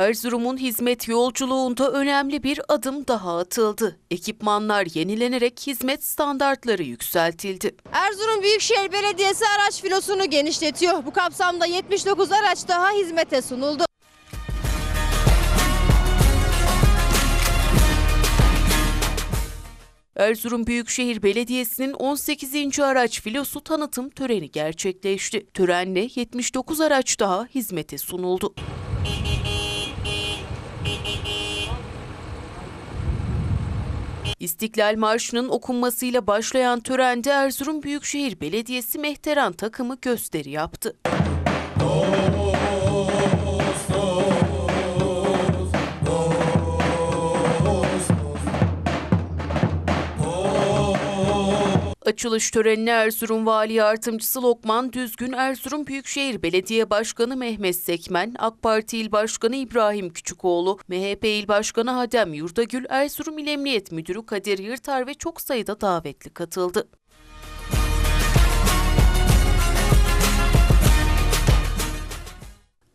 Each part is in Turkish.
Erzurum'un hizmet yolculuğunda önemli bir adım daha atıldı. Ekipmanlar yenilenerek hizmet standartları yükseltildi. Erzurum Büyükşehir Belediyesi araç filosunu genişletiyor. Bu kapsamda 79 araç daha hizmete sunuldu. Erzurum Büyükşehir Belediyesi'nin 18. araç filosu tanıtım töreni gerçekleşti. Törenle 79 araç daha hizmete sunuldu. İstiklal Marşı'nın okunmasıyla başlayan törende Erzurum Büyükşehir Belediyesi Mehteran takımı gösteri yaptı. Açılış törenine Erzurum Vali Yardımcısı Lokman Düzgün, Erzurum Büyükşehir Belediye Başkanı Mehmet Sekmen, AK Parti İl Başkanı İbrahim Küçükoğlu, MHP İl Başkanı Hadem Yurdagül, Erzurum İl Emniyet Müdürü Kadir Yırtar ve çok sayıda davetli katıldı.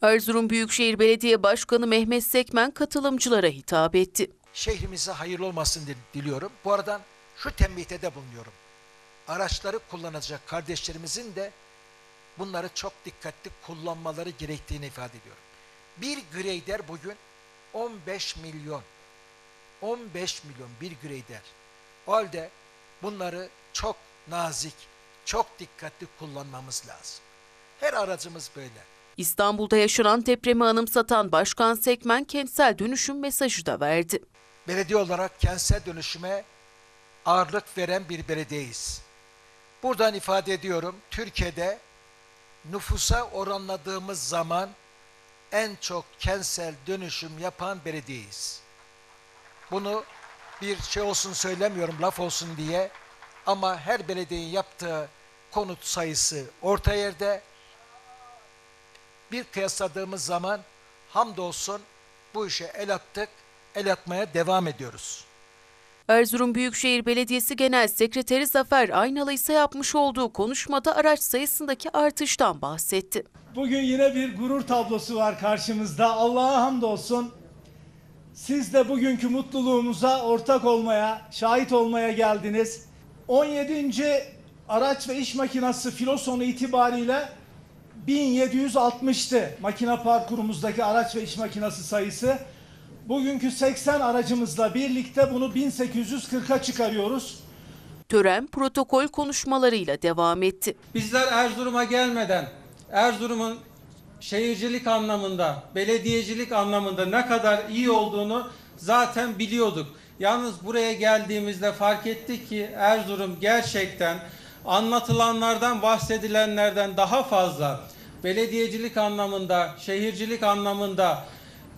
Erzurum Büyükşehir Belediye Başkanı Mehmet Sekmen katılımcılara hitap etti. şehrimize hayırlı olmasını dil- diliyorum. Bu aradan şu tembihte de bulunuyorum. Araçları kullanacak kardeşlerimizin de bunları çok dikkatli kullanmaları gerektiğini ifade ediyorum. Bir greyder bugün 15 milyon. 15 milyon bir greyder. O halde bunları çok nazik, çok dikkatli kullanmamız lazım. Her aracımız böyle. İstanbul'da yaşanan depremi anımsatan Başkan Sekmen kentsel dönüşüm mesajı da verdi. belediye olarak kentsel dönüşüme ağırlık veren bir belediyeyiz. Buradan ifade ediyorum, Türkiye'de nüfusa oranladığımız zaman en çok kentsel dönüşüm yapan belediyeyiz. Bunu bir şey olsun söylemiyorum, laf olsun diye ama her belediyenin yaptığı konut sayısı orta yerde. Bir kıyasladığımız zaman hamdolsun bu işe el attık, el atmaya devam ediyoruz. Erzurum Büyükşehir Belediyesi Genel Sekreteri Zafer Aynalı ise yapmış olduğu konuşmada araç sayısındaki artıştan bahsetti. Bugün yine bir gurur tablosu var karşımızda. Allah'a hamdolsun. Siz de bugünkü mutluluğumuza ortak olmaya, şahit olmaya geldiniz. 17. araç ve iş makinası filo sonu itibariyle 1760'tı makine parkurumuzdaki araç ve iş makinası sayısı. Bugünkü 80 aracımızla birlikte bunu 1840'a çıkarıyoruz. Tören protokol konuşmalarıyla devam etti. Bizler Erzurum'a gelmeden Erzurum'un şehircilik anlamında, belediyecilik anlamında ne kadar iyi olduğunu zaten biliyorduk. Yalnız buraya geldiğimizde fark ettik ki Erzurum gerçekten anlatılanlardan, bahsedilenlerden daha fazla belediyecilik anlamında, şehircilik anlamında,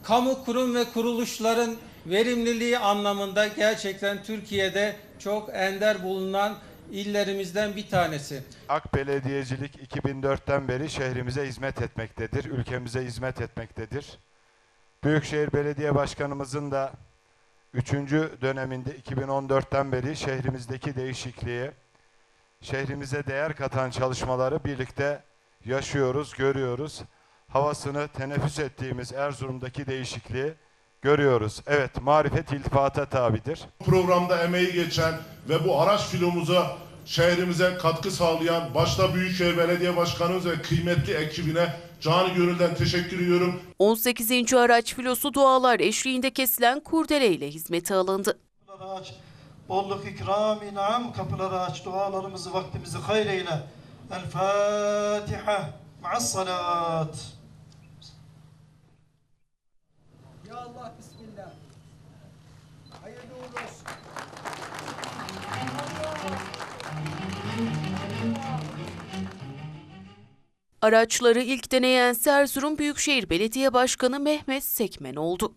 kamu kurum ve kuruluşların verimliliği anlamında gerçekten Türkiye'de çok ender bulunan illerimizden bir tanesi. AK Belediyecilik 2004'ten beri şehrimize hizmet etmektedir, ülkemize hizmet etmektedir. Büyükşehir Belediye Başkanımızın da 3. döneminde 2014'ten beri şehrimizdeki değişikliği, şehrimize değer katan çalışmaları birlikte yaşıyoruz, görüyoruz. Havasını teneffüs ettiğimiz Erzurum'daki değişikliği görüyoruz. Evet, marifet iltifata tabidir. programda emeği geçen ve bu araç filomuza şehrimize katkı sağlayan başta Büyükşehir Belediye Başkanımız ve kıymetli ekibine canı gönülden teşekkür ediyorum. 18. araç filosu dualar eşliğinde kesilen kurdele ile hizmete alındı. Kapıları aç, bolluk ikram, inam, kapıları aç, dualarımızı, vaktimizi hayır eyle. El Fatiha, ma'as salat. Araçları ilk deneyen Erzurum Büyükşehir Belediye Başkanı Mehmet Sekmen oldu.